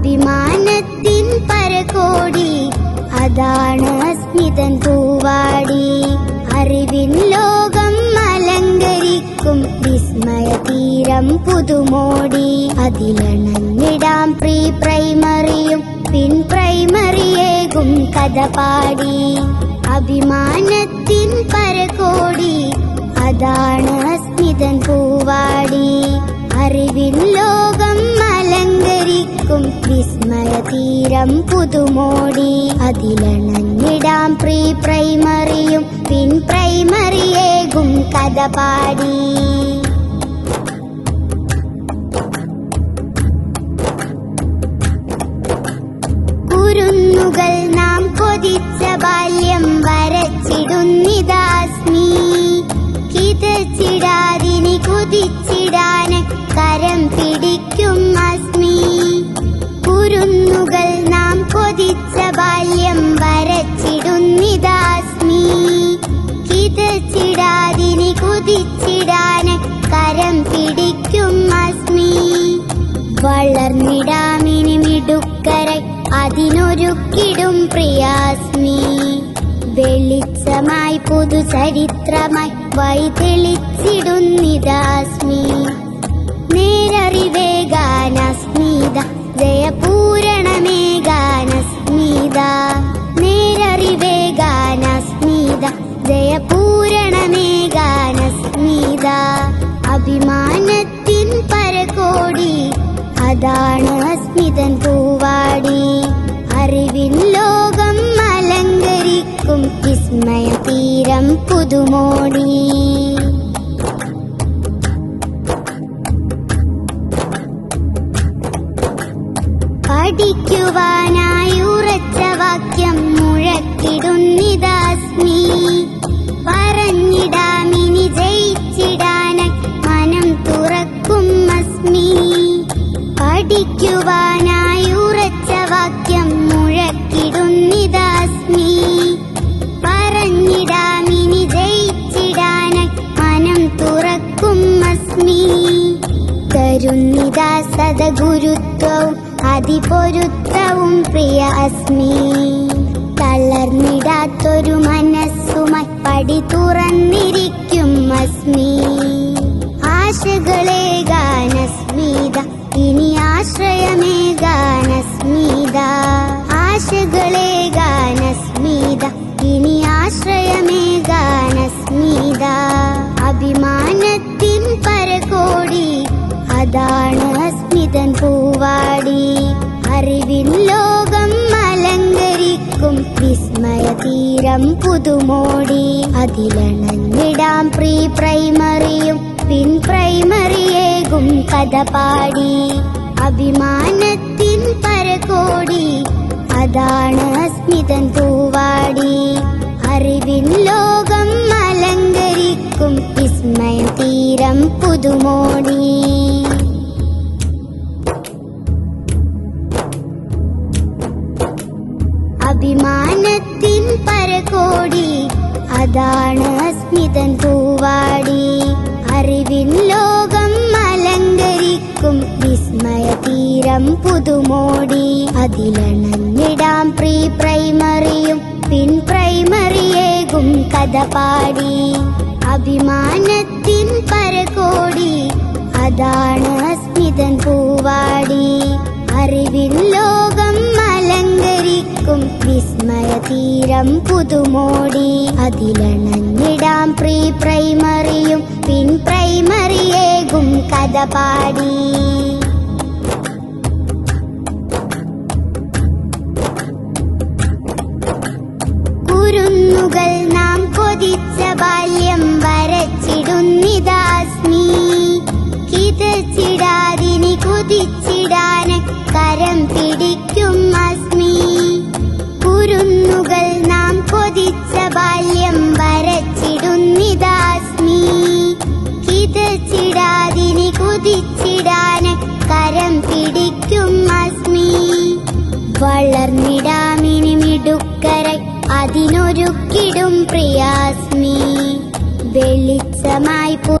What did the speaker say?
അഭിമാനത്തിൻ പരകോടി. അതാണ് സ്മിതൻ പൂവാടി. അറിവിൻ ലോകം അലങ്കരിക്കും. വിസ്മയ തീരം പുതുമോടി. അതിലണഞ്ഞിടാം പ്രീ പ്രൈമറിയും. പിൻ പ്രൈമറിയേകും കഥ പാടി. അഭിമാനത്തിൻ പരകോടി. അതാണ് സ്മിതൻ പൂവാടി. അറിവിൻ ലോകം അലങ്കരിക്കും വിസ്മയ തീരം പുതുമോടി. അതിലണഞ്ഞിടാം പ്രീ പ്രൈമറിയും പിൻ പ്രൈമറിയേകും കഥ പാടി. വളർന്നിടാമിനി മിടുക്കരെ. അതിനൊരുക്കിടും പ്രിയാസ്മി. വെളിച്ചമായി പുതുചരിത്രമായി വൈതെളിച്ചിടുന്നിതാസ്മി ഗാനസ്മിത നേരറിവേ ഗാനസ്മിത ജയപൂരണമേ ഗാനസ്മിത. പരകോടി അതാണ് അസ്മിതൻ പൂവാടി. അറിവിൻ ലോകം അലങ്കരിക്കും വിസ്മയ തീരം പുതുമോടി. പഠിക്കുവാനായി ഉറച്ച വാക്യം മുഴക്കിടുന്നിതാസ്മി തരുന്നിതാ സദഗുരുത്വവും അതിപൊരുത്തവും പ്രിയ അസ്മി. തളർന്നിടാത്തൊരു മനസ്സുമായി പടി തുറന്നിരിക്കും അസ്മി. ആശകളെ ഗാനസ്മീത ഇനി ആശ്രയമേ ഗാനസ്മീത തീരം പുതുമോടി. അതിലണഞ്ഞിടാം പ്രീ പ്രൈമറിയും പിൻ പ്രൈമറിയേകും കഥ പാടി അഭിമാനത്തിൻ പരകോടി അതാണ് അസ്മിതൻ തൂവാടി അറിവിൻ ലോകം അലങ്കരിക്കും വിസ്മയ തീരം പുതുമോടി. അഭിമാനത്തിൻ പരകോടി. അതാണ് അസ്മിതൻ പൂവാടി. അറിവിൻ ലോകം അലങ്കരിക്കും. വിസ്മയ തീരം പുതുമോടി. അതിലണഞ്ഞിടാം പ്രീ പ്രൈമറിയും. പിൻ പ്രൈമറിയേകും കഥ പാടി. അഭിമാനത്തിൻ പരകോടി. അതാണ് അസ്മിതൻ പൂവാടി. അറിവിൻ ലോകം തീരം പുതുമോടി. അതിലണഞ്ഞിടാം പ്രീ പ്രൈമറിയും പിൻ പ്രൈമറിയേകും കഥ പാടി കുരുന്നുകൾ നാം കൊതിച്ച ബാല്യം വളർന്നിടാമിനി മിടുക്കரை അതിനൊരുക്കിടും പ്രിയാസ്മി. വെളിച്ചമായി